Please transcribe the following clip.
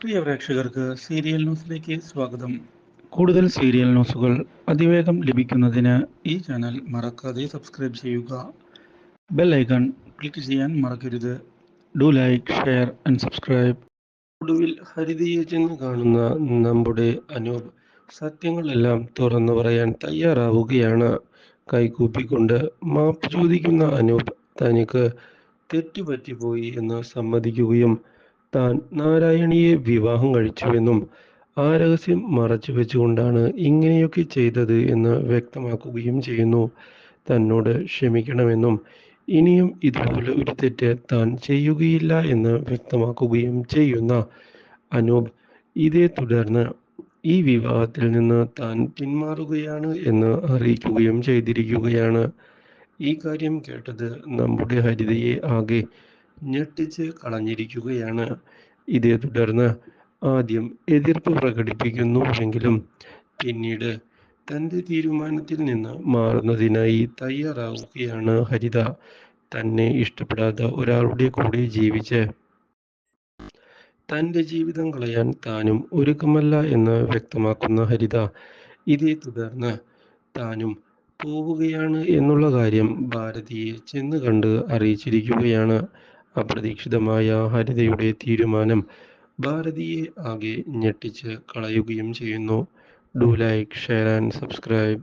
പ്രിയ പ്രേക്ഷകർക്ക് സീരിയൽ ന്യൂസിലേക്ക് സ്വാഗതം. കൂടുതൽ സീരിയൽ ന്യൂസുകൾ അതിവേഗം ലഭിക്കുന്നതിന് ഈ ചാനൽ മറക്കാതെ സബ്സ്ക്രൈബ് ചെയ്യുക. ബെൽ ഐക്കൺ ക്ലിക്ക് ചെയ്യാൻ മറക്കരുത്. Do like share and subscribe. ഒടുവിൽ ഹരിതയെ ചെന്ന് കാണുന്ന നമ്മുടെ അനൂപ് സത്യങ്ങളെല്ലാം തുറന്നു പറയാൻ തയ്യാറാവുകയാണ്. കൈകൂപ്പിക്കൊണ്ട് മാപ്പ് ചോദിക്കുന്ന അനൂപ് തനിക്ക് തെറ്റുപറ്റിപ്പോയി എന്ന് സമ്മതിക്കുകയും താൻ നാരായണിയെ വിവാഹം കഴിച്ചുവെന്നും ആ രഹസ്യം മറച്ചു വെച്ചുകൊണ്ടാണ് ഇങ്ങനെയൊക്കെ ചെയ്തത് എന്ന് വ്യക്തമാക്കുകയും ചെയ്യുന്നു. തന്നോട് ക്ഷമിക്കണമെന്നും ഇനിയും ഇതുപോലെ ഒരു തെറ്റ് താൻ ചെയ്യുകയില്ല എന്ന് വ്യക്തമാക്കുകയും ചെയ്യുന്ന അനൂപ് ഇതേ തുടർന്ന് ഈ വിവാഹത്തിൽ നിന്ന് താൻ പിന്മാറുകയാണ് എന്ന് അറിയിക്കുകയും ചെയ്തിരിക്കുകയാണ്. ഈ കാര്യം കേട്ടത് നമ്മുടെ ഹരിതയെ ആകെ ഞെട്ടിച്ച് കളഞ്ഞിരിക്കുകയാണ്. ഇതേ തുടർന്ന് ആദ്യം എതിർപ്പ് പ്രകടിപ്പിക്കുന്നുവെങ്കിലും പിന്നീട് തന്റെ തീരുമാനത്തിൽ നിന്ന് മാറുന്നതിനായി തയ്യാറാവുകയാണ് ഹരിത. തന്നെ ഇഷ്ടപ്പെടാത്ത ഒരാളുടെ കൂടെ ജീവിച്ച് തന്റെ ജീവിതം കളയാൻ താനും ഒരുക്കമല്ല എന്ന് വ്യക്തമാക്കുന്ന ഹരിത. ഇതേ തുടർന്ന് താനും പോവുകയാണ് എന്നുള്ള കാര്യം ഭാരതിയെ ചെന്ന് കണ്ട് അറിയിച്ചിരിക്കുകയാണ്. അപ്രതീക്ഷിതമായ ഹരിതയുടെ തീരുമാനം ഭാരതിയെ ആകെ ഞെട്ടിച്ച് കളയുകയും ചെയ്യുന്നു. Do like share and subscribe